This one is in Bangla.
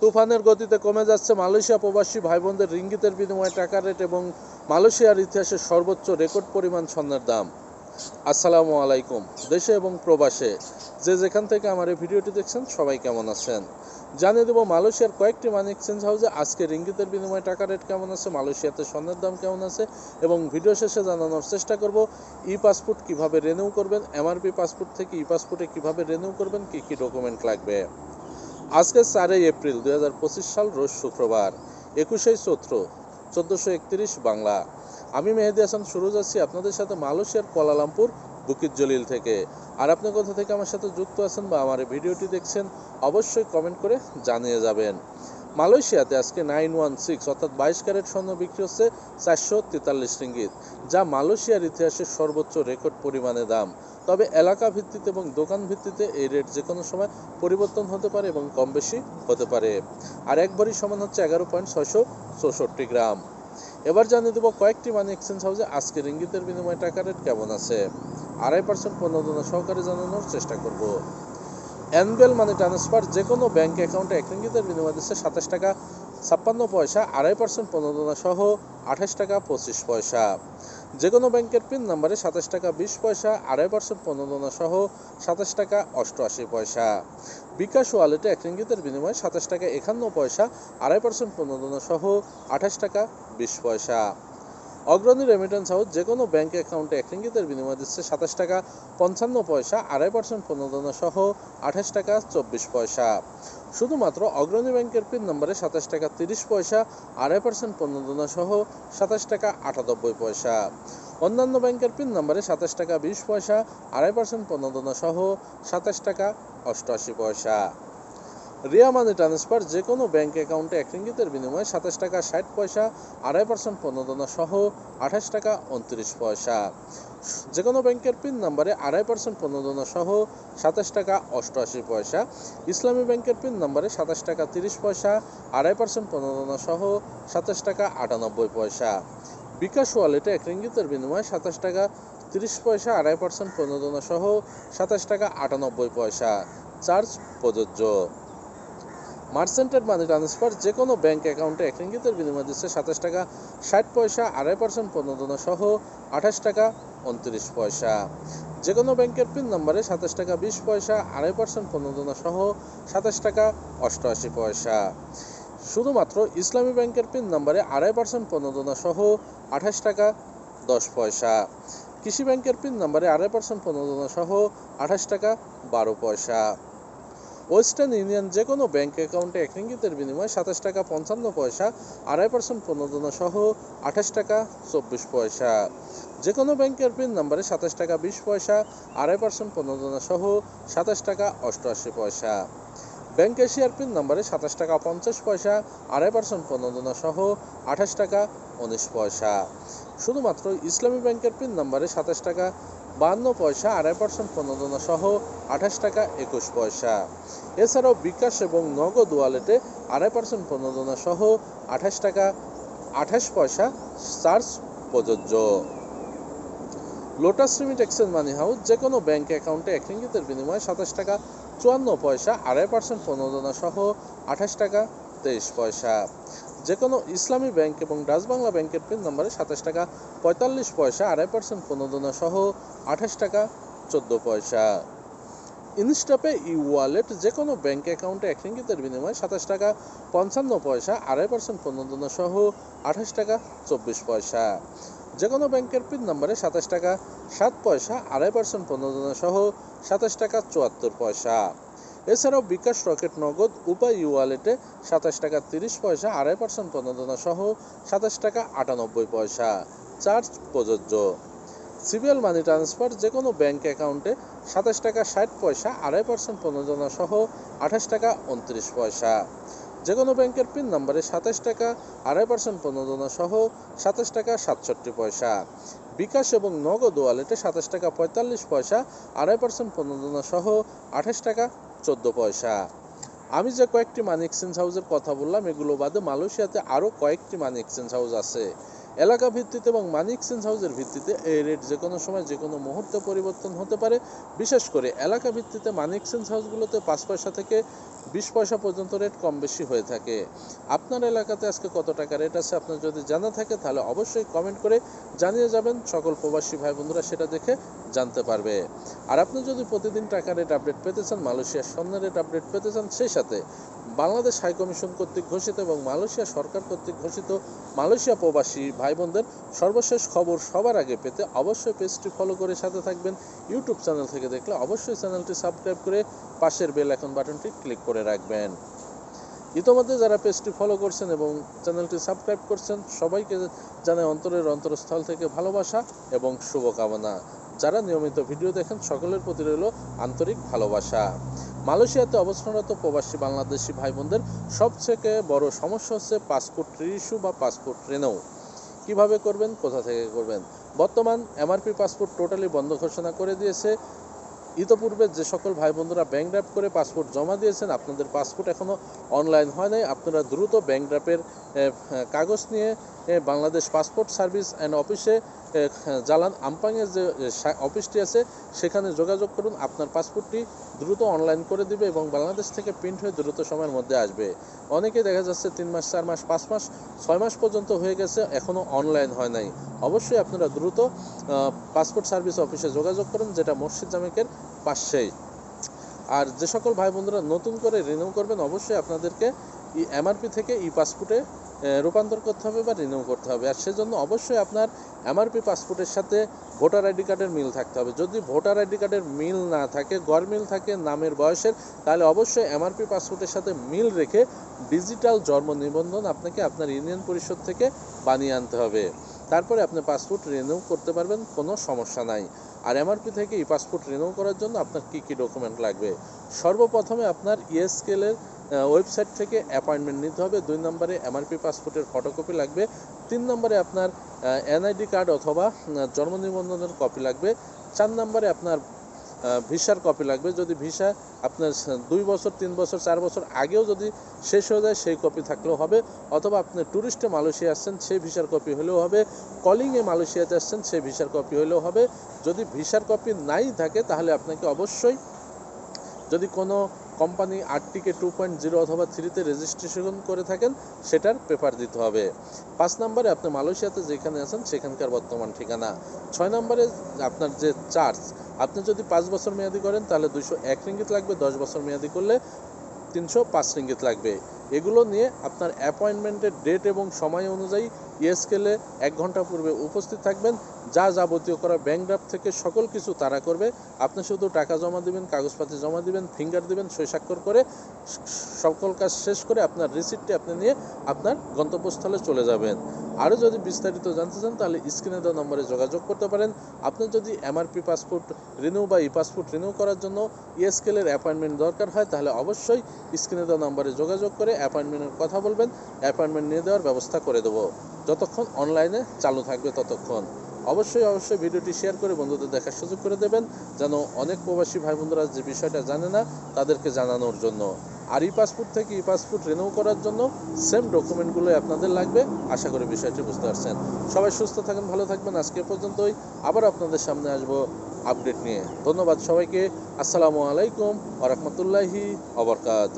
তুফানের গতিতে কমে যাচ্ছে মালয়েশিয়া প্রবাসী ভাই বোনদের রিঙ্গিতের বিনিময়ে টাকা রেট এবং মালয়েশিয়ার ইতিহাসে সর্বোচ্চ রেকর্ড পরিমাণ স্বর্ণের দাম। আসসালামু আলাইকুম, দেশে এবং প্রবাসে। যে যেখান থেকে আমার এই ভিডিওটি দেখছেন, সবাই কেমন আছেন? জানিয়ে দেবো, মালয়েশিয়ার কয়েকটি মানি এক্সচেঞ্জ হাউসে আজকে রিঙ্গিতের বিনিময়ে টাকা রেট কেমন আছে, মালয়েশিয়াতে স্বর্ণের দাম কেমন আছে এবং ভিডিও শেষে জানানোর চেষ্টা করব, ই পাসপোর্ট কীভাবে রেনিউ করবেন, এমআরপি পাসপোর্ট থেকে ই পাসপোর্টে কীভাবে রেনিউ করবেন, কি কি ডকুমেন্ট লাগবে? আজকে চারই এপ্রিল দু হাজার পঁচিশ সাল রোজ শুক্রবার একুশে চৈত্র, চোদ্দোশো একত্রিশ বাংলা। আমি মেহেদি হাসান, শুরু যাচ্ছি আপনাদের সাথে মালয়েশিয়ার কোয়ালালামপুর, বুকিত জলিল থেকে। আর আপনি কোথা থেকে আমার সাথে যুক্ত আছেন বা আমার ভিডিওটি দেখছেন, অবশ্যই কমেন্ট করে জানিয়ে যাবেন। মালয়েশিয়াতে আজকে নাইন ওয়ান সিক্স অর্থাৎ বাইশ ক্যারেট স্বর্ণ বিক্রি হচ্ছে চারশো তেতাল্লিশ রিঙ্গিত, যা মালয়েশিয়ার ইতিহাসের সর্বোচ্চ রেকর্ড পরিমাণে দাম। তবে এলাকা ভিত্তিতে এবং দোকান ভিত্তিতে এই রেট যে কোনো সময় পরিবর্তন হতে পারে এবং কম বেশি হতে পারে। আর এক সমান হচ্ছে এগারো পয়েন্ট ছয়শো চৌষট্টি গ্রাম। এবার জানিয়ে দেবো কয়েকটি মানি এক্সচেঞ্জ হাউসে আজকে রিঙ্গিতের বিনিময়ে টাকা রেট কেমন আছে। আড়াই পার্সেন্ট প্রণোদনা সহকারে জানানোর চেষ্টা করব। অ্যানুয়াল মানি ট্রান্সফার যে কোনো ব্যাঙ্ক অ্যাকাউন্টে এক রিঙ্গিতের বিনিময় দিচ্ছে সাতাশ টাকা, ছাপ্পান্ন পয়সা, আড়াই পার্সেন্ট প্রণোদনা সহ আঠাশ টাকা, পঁচিশ পয়সা। যে কোনো ব্যাংকের পিন নাম্বারে সাতাশ টাকা, বিশ পয়সা, আড়াই পার্সেন্ট প্রণোদনা সহ সাতাশ টাকা, অষ্টআশি পয়সা। বিকাশ ওয়ালেটে এক রিঙ্গিতের বিনিময়ে সাতাশ টাকা, একান্ন পয়সা, আড়াই পার্সেন্ট প্রণোদনা সহ আঠাশ টাকা, বিশ পয়সা। অগ্রণী রেমিটেন্স হাউস যে কোনো ব্যাংক অ্যাকাউন্টে এক রিঙ্গিতের বিনিময় দিচ্ছে সাতাশ টাকা, পঞ্চান্ন পয়সা, আড়াই পার্সেন্ট প্রণোদনা সহ আঠাশ টাকা, চব্বিশ পয়সা। শুধুমাত্র অগ্রণী ব্যাংকের পিন নম্বরে সাতাশ টাকা, তিরিশ পয়সা, আড়াই পার্সেন্ট প্রণোদনা সহ সাতাশ টাকা, আটানব্বই পয়সা। অন্যান্য ব্যাংকের পিন নম্বরে সাতাশ টাকা, বিশ পয়সা, আড়াই পার্সেন্ট প্রণোদনা সহ সাতাশ টাকা, অষ্টআশি পয়সা। রিয়া মানি ট্রান্সফার যে কোনো ব্যাংক অ্যাকাউন্টে এক রিঙ্গিতের বিনিময়ে সাতাশ টাকা, ষাট পয়সা, আড়াই পার্সেন্ট প্রণোদনা সহ আঠাশ টাকা, উনত্রিশ পয়সা। যে কোনো ব্যাংকের পিন নাম্বারে আড়াই পার্সেন্ট প্রণোদনা সহ সাতাশ টাকা, অষ্টআশি পয়সা। ইসলামী ব্যাংকের পিন নাম্বারে সাতাশ টাকা, তিরিশ পয়সা, আড়াই পার্সেন্ট প্রণোদনা সহ সাতাশ টাকা, আটানব্বই পয়সা। বিকাশ ওয়ালেটে এক রিঙ্গিতের বিনিময়ে সাতাশ টাকা, তিরিশ পয়সা, আড়াই পার্সেন্ট প্রণোদনা সহ সাতাশ টাকা, আটানব্বই পয়সা। চার্জ প্রযোজ্য। মার্চেন্টেড মানি ট্রান্সফার যে কোনো ব্যাংক অ্যাকাউন্টে এক রিঙ্গিতের বিনিময় দিচ্ছে সাতাশ টাকা, ষাট পয়সা, আড়াই পার্সেন্ট প্রণোদনা সহ আঠাশ টাকা, উনত্রিশ পয়সা। যে কোনো ব্যাংকের পিন নম্বরে সাতাশ টাকা, বিশ পয়সা, আড়াই পার্সেন্ট প্রণোদনা সহ সাতাশ টাকা, অষ্টআশি পয়সা। শুধুমাত্র ইসলামী ব্যাংকের পিন নম্বরে আড়াই পার্সেন্ট প্রণোদনা সহ আঠাশ টাকা, দশ পয়সা। কৃষি ব্যাংকের পিন নম্বরে আড়াই পার্সেন্ট প্রণোদনা সহ আঠাশ টাকা, বারো পয়সা। ওয়েস্টার্ন ইউনিয়ন যে কোনো ব্যাঙ্ক অ্যাকাউন্টে এক রিঙ্গিতের বিনিময়ে সাতাশ টাকা পঞ্চান্ন পয়সা, আড়াই পার্সেন্ট প্রণোদনা সহ আঠাশ টাকা চব্বিশ পয়সা। যে কোনো ব্যাংকের পিন নাম্বারে সাতাশ টাকা বিশ পয়সা, আড়াই পার্সেন্ট প্রণোদনা সহ সাতাশ টাকা অষ্টআশি পয়সা। ব্যাংক এশিয়ার পিন নম্বরে সাতাশ টাকা পঞ্চাশ পয়সা, আড়াই পার্সেন্ট প্রণোদনা সহ আঠাশ টাকা উনিশ পয়সা। শুধুমাত্র ইসলামী ব্যাংকের পিন নম্বরে সাতাশ টাকা, বাহান্ন পয়সা, আড়াই পার্সেন্ট প্রণোদনা সহ আঠাশ টাকা একুশ পয়সা। এছাড়াও বিকাশ এবং নগদ ওয়ালেটে আড়াই পার্সেন্ট প্রণোদনা সহ আঠাশ টাকা, আঠাশ পয়সা চার্জ প্রযোজ্য। Lotus Remit Exchange money house যে কোনো ব্যাঙ্ক অ্যাকাউন্টে এক রিঙ্গিতের বিনিময়ে সাতাশ টাকা চুয়ান্ন পয়সা, আড়াই পার্সেন্ট প্রণোদনা সহ আঠাশ টাকা, তেইশ পয়সা। যে কোনো ইসলামী ব্যাংক এবং ডাচ বাংলা ব্যাংকের পিন নম্বরে সাতাশ টাকা, পঁয়তাল্লিশ পয়সা, আড়াই পার্সেন্ট প্রণোদনা সহ আঠাশ টাকা, চোদ্দ পয়সা। ইনস্টাপে ই ওয়ালেট যে কোনো ব্যাঙ্ক অ্যাকাউন্টে এক রিঙ্গিতের বিনিময়ে সাতাশ টাকা, পঞ্চান্ন পয়সা, আড়াই পার্সেন্ট প্রণোদনা সহ আঠাশ টাকা, চব্বিশ পয়সা। যে কোনো ব্যাংকের পিন নম্বরে সাতাশ টাকা, সাত পয়সা, আড়াই পার্সেন্ট প্রণোদনা সহ সাতাশ টাকা, চুয়াত্তর পয়সা। এছাড়াও বিকাশ রকেট নগদ, উপায় ই ওয়ালেটে সাতাশ টাকা, তিরিশ পয়সা, আড়াই পার্সেন্ট প্রণোদনা সহ সাতাশ টাকা, আটানব্বই পয়সা। চার্জ প্রযোজ্য। সিবিএল মানি ট্রান্সফার যে কোনো ব্যাংক অ্যাকাউন্টে সাতাশ টাকা, ষাট পয়সা, আড়াই পার্সেন্ট প্রণোদনা সহ আঠাশ টাকা, উনত্রিশ পয়সা। যে কোনো ব্যাংকের পিন নম্বরে সাতাশ টাকা, আড়াই পার্সেন্ট প্রণোদনা সহ সাতাশ টাকা, সাতষট্টি পয়সা। বিকাশ এবং নগদ ওয়ালেটে সাতাশ টাকা, পঁয়তাল্লিশ পয়সা, আড়াই পার্সেন্ট প্রণোদনা সহ আঠাশ টাকা, চোদ্দ পয়সা। আমি যে কয়েকটি মানি এক্সচেঞ্জ হাউসের কথা বললাম, এগুলো বাদে মালয়েশিয়াতে আরও কয়েকটি মানি এক্সচেঞ্জ হাউস আছে। এলাকা ভিত্তিতে এবং মানিক সেন্স হাউসের ভিত্তিতে এই রেট যে কোনো সময় যে কোনো মুহূর্তে পরিবর্তন হতে পারে। বিশেষ করে এলাকা ভিত্তিতে মানিক সেন্স হাউসগুলোতে পাঁচ পয়সা থেকে বিশ পয়সা পর্যন্ত রেট কম বেশি হয়ে থাকে। আপনার এলাকাতে আজকে কত টাকা রেট আছে আপনার যদি জানা থাকে তাহলে অবশ্যই কমেন্ট করে জানিয়ে যাবেন। সকল প্রবাসী ভাই বন্ধুরা সেটা দেখে জানতে পারবে। আর আপনি যদি প্রতিদিন টাকা রেট আপডেট পেতে চান, মালয়েশিয়ার স্বর্ণ রেট আপডেট পেতে চান, সেই সাথে বাংলাদেশ হাই কমিশন কর্তৃক ঘোষিত এবং মালয়েশিয়া সরকার কর্তৃক ঘোষিত মালয়েশিয়া প্রবাসী ভাই বোনদের সর্বশেষ খবর সবার আগে পেতে অবশ্যই পেজটি ফলো করে সাথে থাকবেন। ইউটিউব চ্যানেল থেকে দেখলে অবশ্যই চ্যানেলটি সাবস্ক্রাইব করে পাশের বেল এখন বাটনটি ক্লিক করে রাখবেন। ইতোমধ্যে যারা পেজটি ফলো করছেন এবং চ্যানেলটি সাবস্ক্রাইব করছেন, সবাইকে জানাই অন্তরের অন্তরস্থল থেকে ভালোবাসা এবং শুভকামনা। যারা নিয়মিত ভিডিও দেখেন, সকলের প্রতি রইল আন্তরিক ভালোবাসা। মালয়েশিয়াতে অবস্থানরত প্রবাসী বাংলাদেশি ভাই বোনদের সবথেকে বড় সমস্যা হচ্ছে পাসপোর্ট রিইস্যু বা পাসপোর্ট রেনেও কীভাবে করবেন, কোথা থেকে করবেন? বর্তমান এমআরপি পাসপোর্ট টোটালি বন্ধ ঘোষণা করে দিয়েছে। ইতোপূর্বে যে সকল ভাই বন্ধুরা ব্যাংক ড্রাফ করে পাসপোর্ট জমা দিয়েছেন, আপনাদের পাসপোর্ট এখনও অনলাইন হয় নাই। আপনারা দ্রুত ব্যাংক ড্রাফের কাগজ নিয়ে বাংলাদেশ পাসপোর্ট সার্ভিস অ্যান্ড অফিসে জালান আমপাংয়ের যে অফিসটি আছে, সেখানে যোগাযোগ করুন। আপনার পাসপোর্টটি দ্রুত অনলাইন করে দিবে এবং বাংলাদেশ থেকে প্রিন্ট হয়ে দ্রুত সময়ের মধ্যে আসবে। অনেকে দেখা যাচ্ছে তিন মাস, চার মাস, পাঁচ মাস, ছয় মাস পর্যন্ত হয়ে গেছে এখনও অনলাইন হয় নাই। অবশ্যই আপনারা দ্রুত পাসপোর্ট সার্ভিস অফিসে যোগাযোগ করুন, যেটা মসজিদ জামেকের পাশেই। আর যে সকল ভাই বন্ধুরা নতুন করে রিনিউ করবেন, অবশ্যই আপনাদেরকে এমআরপি থেকে ই, পাসপোর্টে রূপান্তর করতে হবে বা রিনিউ করতে হবে। আর সেজন্য অবশ্যই আপনার এমআরপি পাসপোর্টের সাথে ভোটার আইডি কার্ডের মিল থাকতে হবে। যদি ভোটার আইডি কার্ডের মিল না থাকে, গড় মিল থাকে, নামের বয়সের, তাহলে অবশ্যই এমআরপি পাসপোর্টের সাথে মিল রেখে ডিজিটাল জন্ম নিবন্ধন আপনাকে আপনার ইউনিয়ন পরিষদ থেকে বানিয়ে আনতে হবে। তারপরে আপনি পাসপোর্ট রিনিউ করতে পারবেন, কোনো সমস্যা নাই। আর এমআরপি থেকে ই পাসপোর্ট রিনিউ করার জন্য আপনার কী কী ডকুমেন্ট লাগবে? সর্বপ্রথমে আপনার E ইএসকেলের ওয়েবসাইট থেকে অ্যাপয়েন্টমেন্ট নিতে হবে। দুই নম্বরে এমআরপি পাসপোর্টের ফটোকপি লাগবে। তিন নম্বরে আপনার এনআইডি কার্ড অথবা জন্ম নিবন্ধনের কপি লাগবে। চার নম্বরে আপনার ভিসার কপি লাগবে। যদি ভিসা আপনার দুই বছর, তিন বছর, চার বছর আগেও যদি শেষ হয়ে যায়, সেই কপি থাকলেও হবে। অথবা আপনি ট্যুরিস্টে মালয়েশিয়া আসছেন, সেই ভিসার কপি হলেও হবে। কলিংয়ে মালয়েশিয়াতে আসছেন, সেই ভিসার কপি হলেও হবে। যদি ভিসার কপি নাই থাকে, তাহলে আপনাকে অবশ্যই যদি কোনো কোম্পানি আটটিকে টু পয়েন্ট জিরো অথবা থ্রিতে রেজিস্ট্রেশন করে থাকেন, সেটার পেপার দিতে হবে। পাঁচ নম্বরে আপনি মালয়েশিয়াতে যেখানে আছেন, সেখানকার বর্তমান ঠিকানা। ছয় নম্বরে আপনার যে চার্জ আপনি যদি পাঁচ বছর মেয়াদি করেন, তাহলে দুইশো এক রিঙ্গিত লাগবে, দশ বছর মেয়াদি করলে তিনশো পাঁচ রিঙ্গিত লাগবে। এগুলো নিয়ে আপনার অ্যাপয়েন্টমেন্টের ডেট এবং সময় অনুযায়ী ইএসকেলে এক ঘণ্টা পূর্বে উপস্থিত থাকবেন। যা যাবতীয় করা ব্যাংক ড্রাফট থেকে সকল কিছু তারা করবে। আপনি শুধু টাকা জমা দিবেন, কাগজপাতি জমা দিবেন, ফিঙ্গার দেবেন, সই স্বাক্ষর করে সকল কাজ শেষ করে আপনার রিসিপ্টটি আপনি নিয়ে আপনার গন্তব্যস্থলে চলে যাবেন। আরও যদি বিস্তারিত জানতে চান, তাহলে স্ক্রিনে দেওয়া নম্বরে যোগাযোগ করতে পারেন। আপনি যদি এমআরপি পাসপোর্ট রিনিউ বা ই পাসপোর্ট রিনিউ করার জন্য ইএসকেলের অ্যাপয়েন্টমেন্ট দরকার হয়, তাহলে অবশ্যই স্ক্রিনে দেওয়া নম্বরে যোগাযোগ করে অ্যাপয়েন্টমেন্টের কথা বলবেন অ্যাপয়েন্টমেন্ট নিয়ে দেওয়ার ব্যবস্থা করে দেবো। যতক্ষণ অনলাইনে চালু থাকবে ততক্ষণ। অবশ্যই অবশ্যই ভিডিওটি শেয়ার করে বন্ধুদের দেখার সুযোগ করে দেবেন, যেন অনেক প্রবাসী ভাই বন্ধুরা যে বিষয়টা জানে না, তাদেরকে জানানোর জন্য। আর ই পাসপোর্ট থেকে ই পাসপোর্ট রিনিউ করার জন্য সেম ডকুমেন্টগুলোই আপনাদের লাগবে। আশা করি বিষয়টি বুঝতে পারছেন। সবাই সুস্থ থাকেন, ভালো থাকবেন। আজকে পর্যন্তই। আবার আপনাদের সামনে আসব আপডেট নিয়ে। ধন্যবাদ সবাইকে। আসসালামু আলাইকুম ওরহমতুল্লাহি অবরকাত